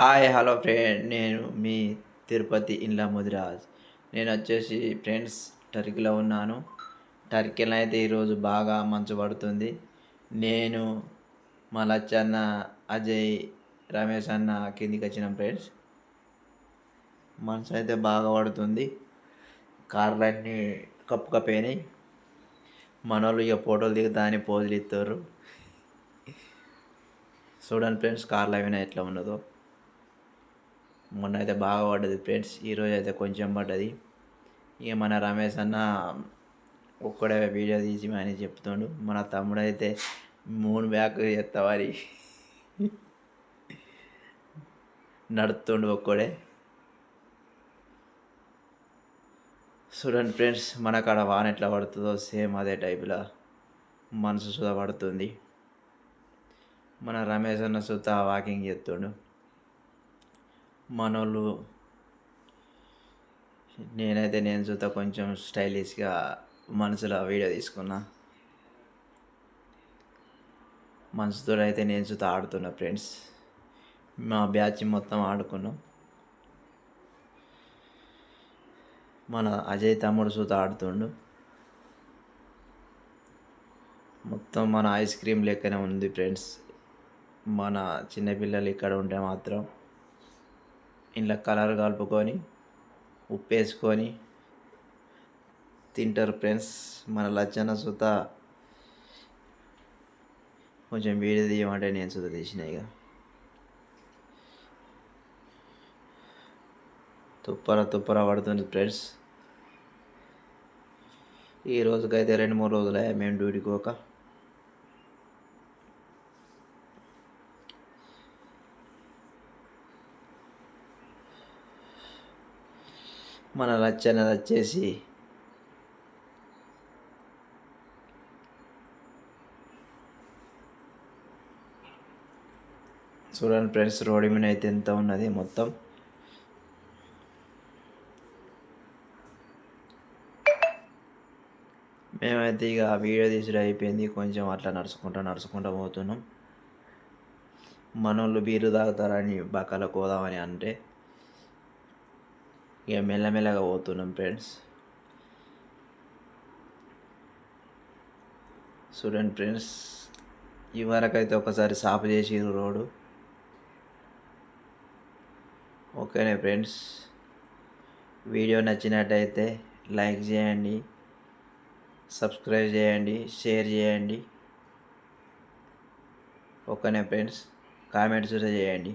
Hi hello friend నేను మీ తిరుపతి ఇండ్ల ముదిరాజ్. నేను వచ్చేసి ఫ్రెండ్స్ టర్కీలో ఉన్నాను. టర్కీలో అయితే ఈరోజు బాగా మంచు పడుతుంది. నేను మా లచ్చన్న అజయ్ రమేష్ అన్న కిందికి వచ్చిన ఫ్రెండ్స్ మనసు అయితే బాగా పడుతుంది. కార్లన్నీ కప్పు కప్పేనాయి మన వాళ్ళు ఇక ఫోటోలు దిగుతా అని పోజులు ఇస్తారు చూడండి ఫ్రెండ్స్ కార్లు అవినా ఎట్లా ఉన్నదో. మొన్న అయితే బాగా పడ్డది ఫ్రెండ్స్ ఈరోజు అయితే కొంచెం పడ్డది. ఇక మన రమేష్ అన్న ఒక్కడే వీడియో తీసి అని చెప్తుండు మన తమ్ముడు అయితే మూడు బ్యాక్ చేస్తావని నడుతుండు ఒక్కడే. చూడండి ఫ్రెండ్స్ మన కాడ వాన ఎట్లా పడుతుందో సేమ్ అదే టైప్లో మనసు సుధా పడుతుంది. మన రమేష్ అన్న సుత వాకింగ్ చేస్తుండు. మనోళ్ళు నేనైతే నేను చూత కొంచెం స్టైలిష్గా మనసులో వీడియో తీసుకున్నా. మనసుతో అయితే నేను చూత ఆడుతున్నా ఫ్రెండ్స్. మా బ్యాచ్ మొత్తం ఆడుకున్నాం. మన అజయ్ తమ్ముడు చూత ఆడుతుండు. మొత్తం మన ఐస్ క్రీమ్ లెక్కనే ఉంది ఫ్రెండ్స్. మన చిన్నపిల్లలు ఇక్కడ ఉంటే మాత్రం ఇంట్లో కలర్ కలుపుకొని ఉప్పు వేసుకొని తింటారు ఫ్రెండ్స్. మన లచ్చన్న సుత కొంచెం వేడి తీయమంటే నేను సుత తీసిన ఇక. తుప్పర తుప్పర పడుతుంది ఫ్రెండ్స్. ఈ రోజుకైతే రెండు మూడు రోజులే మేము డ్యూటీకి పోక. మన లచ్చన్నది వచ్చేసి చూడండి ఫ్రెండ్స్ రోడ్డు మీద అయితే ఎంత ఉన్నది మొత్తం. మేమైతే ఇక వీడియో తీసుడు అయిపోయింది. కొంచెం అట్లా నడుచుకుంటా నడుచుకుంటా పోతున్నాం. మనోళ్ళు బీరు తాగుతారని బక్కల కోదామని అంటే ఇక మెల్లమెల్లగా పోతున్నాం ఫ్రెండ్స్. చూడండి ఫ్రెండ్స్ ఈ వరకైతే ఒకసారి సాపు చేసిరు రోడ్డు. ఓకేనే ఫ్రెండ్స్ వీడియో నచ్చినట్టయితే లైక్ చేయండి సబ్స్క్రైబ్ చేయండి షేర్ చేయండి. ఓకేనే ఫ్రెండ్స్ కామెంట్స్ కూడా చేయండి.